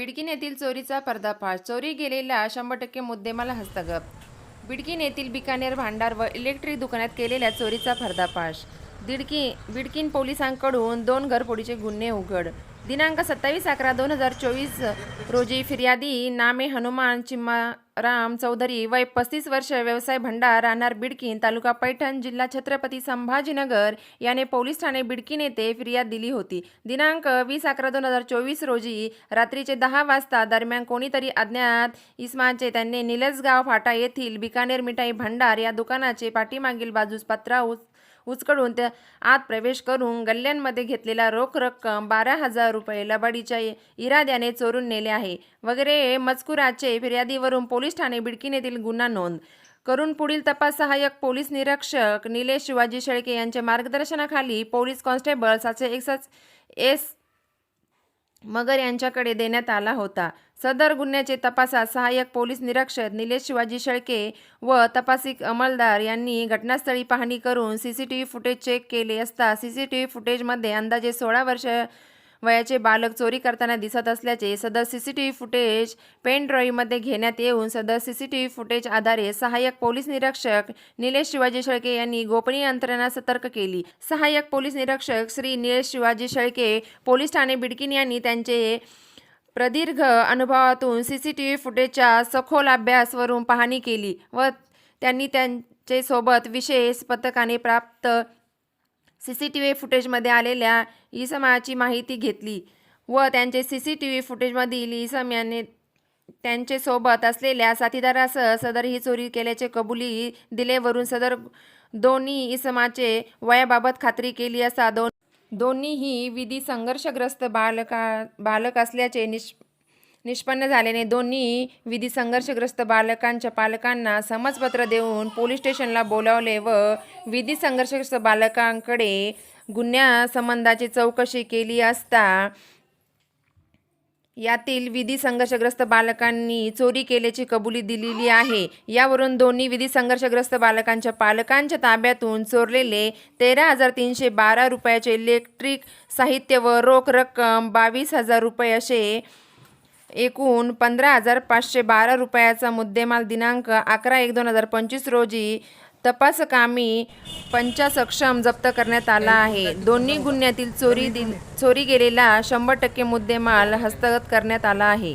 बिडकीन येथील चोरीचा पर्दाफाश. चोरी गेलेला शंभर टक्के मुद्देमाल हस्तगत. बिडकीन येथील बिकानेर भांडार व इलेक्ट्रिक दुकानात केलेल्या चोरीचा पर्दाफाश. दिडकी बिडकीन पोलिसांकडून दोन घरफोडीचे गुन्हे उघड. दिनांक सत्तावीस अकरा दोन हजार चोवीस रोजी फिर्यादी नामे हनुमान चिम्माराम चौधरी वय पस्तीस वर्ष व्यवसाय भंडार राहणार बिडकीन तालुका पैठण जिल्हा छत्रपती संभाजीनगर याने पोलीस ठाणे बिडकीन येथे फिर्याद दिली होती. दिनांक वीस अकरा दोन हजार चोवीस रोजी रात्रीचे दहा वाजता दरम्यान कोणीतरी अज्ञात इस्माचे त्यांनी निलजगाव फाटा येथील बिकानेर मिठाई भंडार या दुकानाचे पाठीमागील बाजूस पत्रा उचकडून त्या आत प्रवेश करून गल्ल्यांमध्ये घेतलेला रोख रक्कम बारा हजार रुपये लबाडीच्या इराद्याने चोरून नेले आहे. वगैरे मजकुराचे फिर्यादीवरून पोलीस ठाणे बिडकीन येथील गुन्हा नोंद. करून पुढील तपास सहाय्यक पोलीस निरीक्षक निलेश शिवाजी शेळके यांच्या मार्गदर्शनाखाली पोलीस कॉन्स्टेबल सातशे एकसष्ट एस मगर यांच्याकडे देण्यात आला होता. सदर गुन्ह्याचे तपासात सहाय्यक पोलीस निरीक्षक निलेश शिवाजी शेळके व तपासिक अंमलदार यांनी घटनास्थळी पाहणी करून सीसीटीव्ही फुटेज चेक केले असता सीसीटीव्ही फुटेजमध्ये अंदाजे सोळा वर्ष वयाचे बालक चोरी करताना दिसत असल्याचे सदर सीसीटीव्ही फुटेज पेन ड्राईव्हमध्ये घेण्यात येऊन सदर सीसीटीव्ही फुटेज आधारे सहाय्यक पोलीस निरीक्षक निलेश शिवाजी शेळके यांनी गोपनीय यंत्रणा सतर्क केली. सहाय्यक पोलीस निरीक्षक श्री निलेश शिवाजी शेळके पोलीस ठाणे बिडकिन यांनी त्यांचे प्रदीर्घ अनुभवातून सी सी टी व्ही फुटेजच्या सखोल अभ्यासवरून पाहणी केली व त्यांनी त्यांचे सोबत विशेष पथकाने प्राप्त सी सी टी व्ही फुटेजमध्ये आलेल्या इसमाची माहिती घेतली व त्यांचे सी सी टी व्ही फुटेजमधील इसम यांनी त्यांचे सोबत असलेल्या साथीदारासह सदर ही चोरी केल्याचे कबुली दिलेवरून सदर दोन्ही इसमाचे वयाबाबत खात्री केली असता दोन दोन्हीही विधी संघर्षग्रस्त बालका बालक असल्याचे निष निष्पन्न झाल्याने दोन्ही विधी संघर्षग्रस्त बालकांच्या पालकांना समजपत्र देऊन पोलीस स्टेशनला बोलावले व विधी संघर्षग्रस्त बालकांकडे गुन्ह्यासंबंधाची चौकशी केली असता यातील विधी संघर्षग्रस्त बालकांनी चोरी केल्याची कबुली दिलेली आहे. यावरून दोन्ही विधी संघर्षग्रस्त बालकांच्या पालकांच्या ताब्यातून चोरलेले तेरा हजार तीनशे बारा रुपयाचे इलेक्ट्रिक साहित्य व रोख रक्कम बावीस हजार रुपये असे एकूण पंधरा हजार पाचशे बारा रुपयाचा मुद्देमाल दिनांक अकरा एक दोन हजार पंचवीस रोजी तपासकामी पंचासक्षम जप्त करण्यात आला आहे. दोन्ही गुन्ह्यातील चोरी दिल चोरी गेलेला शंभर टक्के मुद्देमाल हस्तगत करण्यात आला आहे.